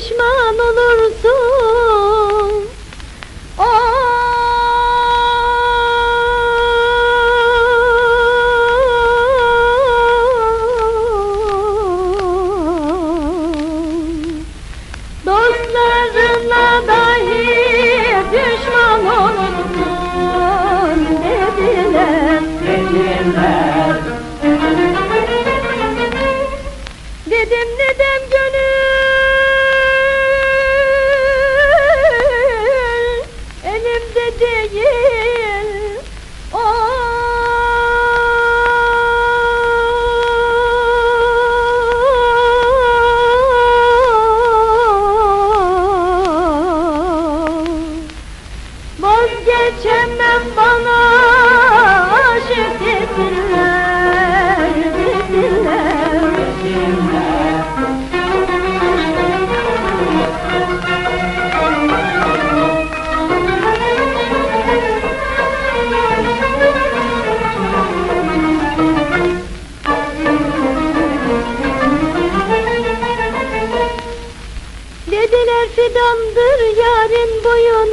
pişman olursun. Dedim neden gönül dare you? Fidandır yarın boyuna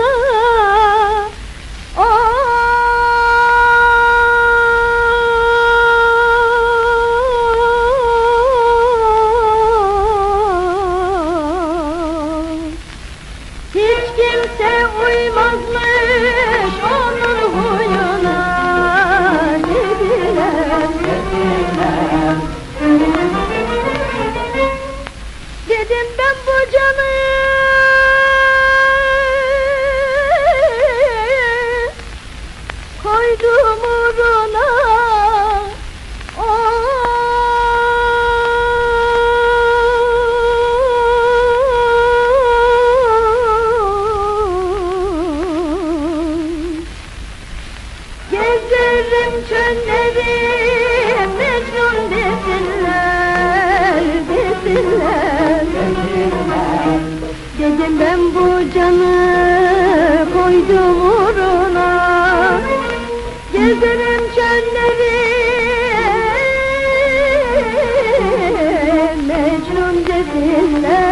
koydum uğruna. Gezerim çölleri Mecnun desinler, desinler Dedim ben bu canı sizinle